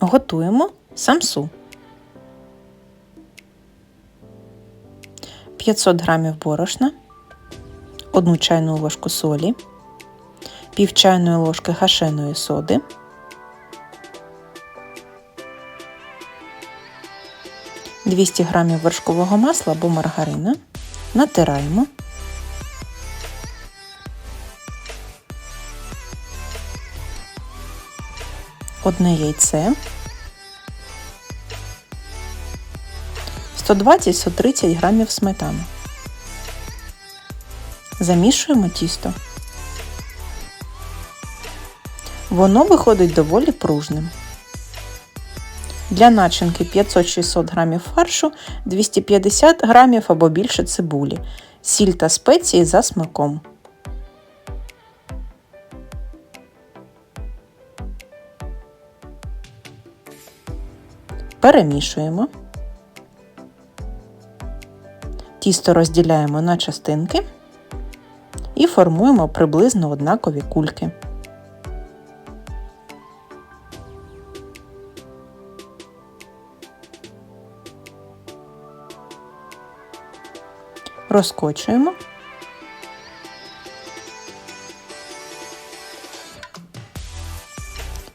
Готуємо самсу. 500 г борошна, 1 чайну ложку солі, пів чайної ложки гашеної соди, – 200 г вершкового масла або маргарина, натираємо, одне яйце, 120-130 грамів сметани. Замішуємо тісто. Воно виходить доволі пружним. Для начинки 500-600 грамів фаршу, 250 грамів або більше цибулі, сіль та спеції за смаком. Перемішуємо. Тісто розділяємо на частинки і формуємо приблизно однакові кульки. Розкочуємо.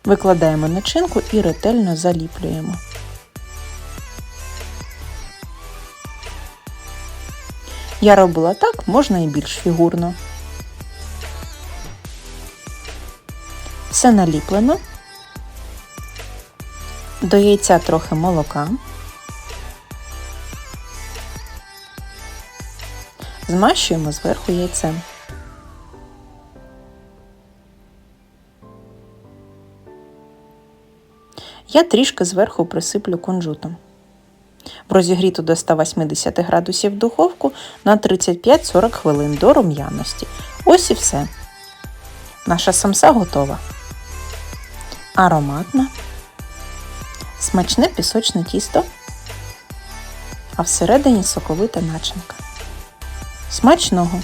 Викладаємо начинку і ретельно заліплюємо. Я робила так, можна і більш фігурно. Все наліплено. До яйця трохи молока. Змащуємо зверху яйцем. Я трішки зверху присиплю кунжутом. В розігріту до 180 градусів духовку на 35-40 хвилин до рум'яності. Ось і все. Наша самса готова. Ароматна, смачне пісочне тісто, а всередині соковита начинка. Смачного!